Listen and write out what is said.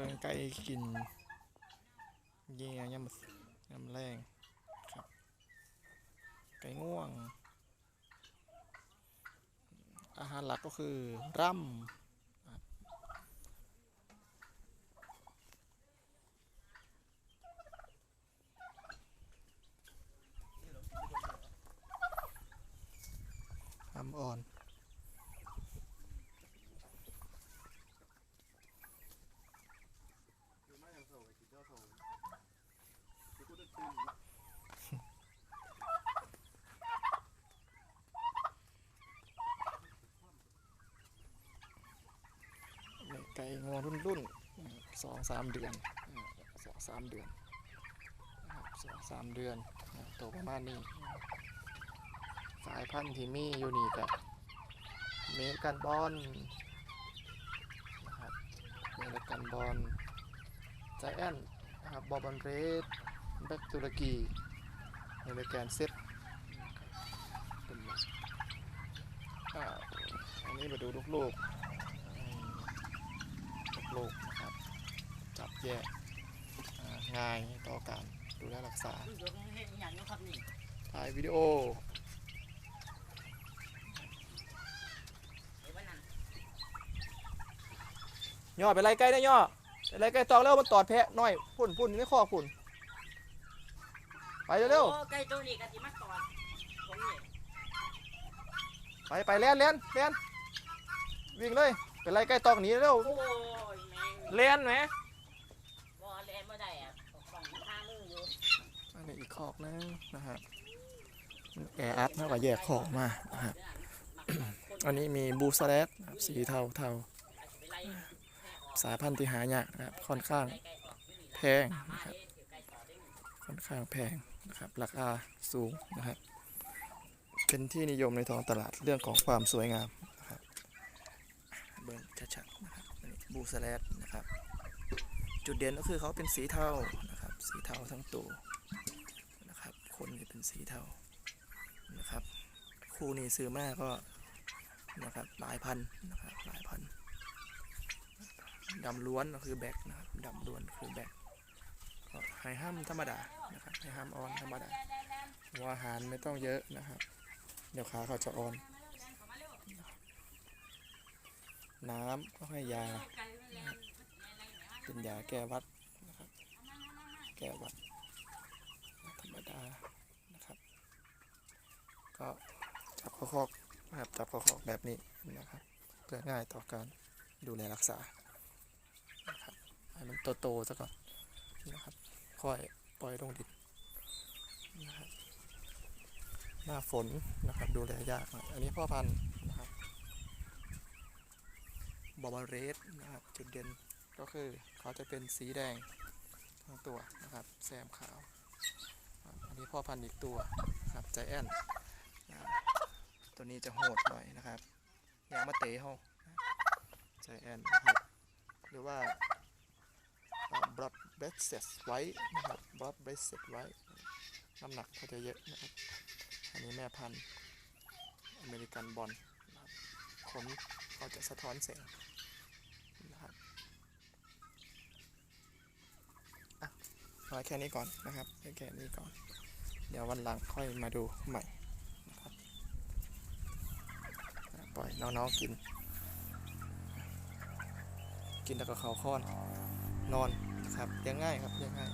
บิ่งไก่กินเยี่ยยำยำแรงครับ ไก่ง่วง อาหารหลักก็คือร่ำครับร่ำอ่อน ไก่งอรุ่นรุ่นสองสามเดือนสองสามเดือนสองสามเดือนโตประมาณนี้ สายพันธุ์ที่มีอยู่นี่กับเมกันบอลนะครับเมกันบอลใจแอนนะครับบอบันเรส แบ็กตุรกีเมริกันเซตเป็นอ่าอันนี้มาดูลูกๆอืมลูกนะครับ จับแยกอ่าง่ายต่อการดูแลรักษาถ่ายวิดีโอย่อไปไล่ไก่ได้ย่อไปไล่ไก่ตอกแล้วมันตอดแพะน้อยพุ่นพุ่นอยู่ในคอพุ่น ไปเร็วโอ้ไก่ตัวนี้กะทิมาตอดผมนี่ๆไปไปเล่นเล่นเล่นวิ่งเลยไปไล่ไก่ตอกหนีเร็วโอ้ยแม่งเล่นไหมบ่เล่นบ่ได้อะตกของข้างมืออยู่อันนี้อีกคอกนึงนะฮะมันแออัดมากกว่าแยกคอกมานะฮะ อันนี้มีบูสแลตนะครับสีเทาเทาไปไล่สายพันธุ์ที่หายากนะครับค่อนข้างไก่ออกไม่มีแพงนะครับไก่ต่อได้หนึ่งค่อนข้างแพง นะครับ ราคาสูงนะครับ เป็นที่นิยมในท้องตลาดเรื่องของความสวยงามนะครับเบิ้งชัดๆนะครับบูสแลดนะครับ จุดเด่นก็คือเขาเป็นสีเทานะครับ สีเทาทั้งตัวนะครับ คนจะเป็นสีเทานะครับ คู่นี้ซื้อมากก็นะครับหลายพันนะครับหลายพันดำล้วนก็คือแบ็กนะครับดำล้วนคือแบ็ก ก็ให้ามธรรมดานะครับให้ห้ามออนธรรมดาหัวอาหารไม่ต้องเยอะนะครับ เดี๋ยวขาเขาจะอ่อน น้ำก็ให้ยาเป็นยาแก้วัดนะครับ แก้วัด ธรรมดานะครับ ก็จับข้อคอกนะครับจับข้อคอกแบบนี้นะครับเพื่อง่ายต่อการดูแลรักษานะครับให้มันโตๆซะก่อนนะครับ ค่อยปล่อยลงดินนะครับหน้าฝนนะครับดูแลยากหน่อยอันนี้พ่อพันธุ์นะครับบอบาเรสนะครับจุดเด่นก็คือเขาจะเป็นสีแดงทั้งตัวนะครับแซมขาว อันนี้พ่อพันธุ์อีกตัวนะครับใจแอนตัวนี้จะโหดหน่อยนะครับยางมาเตะเขาใจแอนนะครับหรือว่า บล็อดเบสเซสไว้นะครับบล็อดเบสเซสไว้ น้ำหนักเขาจะเยอะนะครับอันนี้แม่พันธุ์อเมริกันบอลนะครับขนเขาจะสะท้อนแสงนะครับอะมาแค่นี้ก่อนนะครับแค่นี้ก่อน เดี๋ยววันหลังค่อยมาดูใหม่นะครับปล่อยน้องๆกิน กินแล้วก็เขาค้อนนอน ครับยังง่ายครับยังง่าย